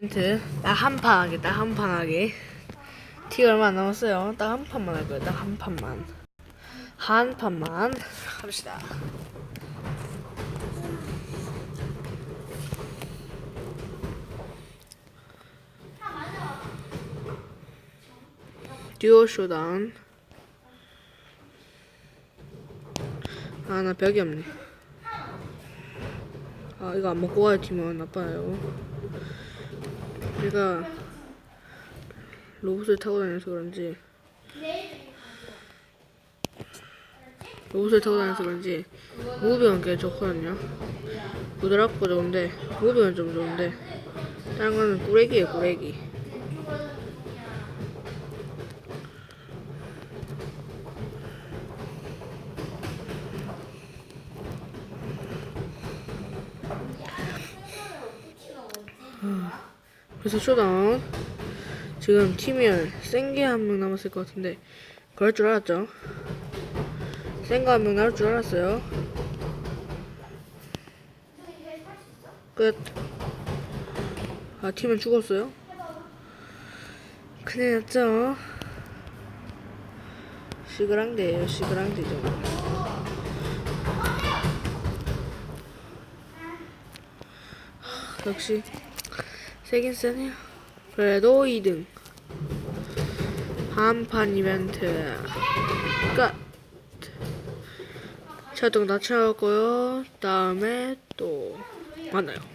이벤트. 딱한판 하게 딱 한 판 하게. 티 얼마 안 남았어요. 딱 한 판만 할 거예요. 딱 한 판만. 한 판만 합시다. 듀오 쇼다운 아 나 벽이 없네. 아 이거 안 먹고 가야 팀은 나빠요 얘가 로봇을 타고 다녀서 그런지 로봇을 타고 다녀서 그런지 무빙은 꽤 좋거든요. 부드럽고 좋은데 무빙은 좀 좋은데 다른 거는 꾸레기예요 꾸레기 그래서 쇼다운 지금 팀이 센게 한 명 남았을 것 같은데 그럴 줄 알았죠 센거 한 명 나올 줄 알았어요 끝 아, 팀은 죽었어요? 큰일 났죠? 시그랑대예요, 시그랑대죠. 하, 역시 세긴 세네요. 그래도 2등. 한판 이벤트 끝. 다 채웠고요. 다음에 또 만나요.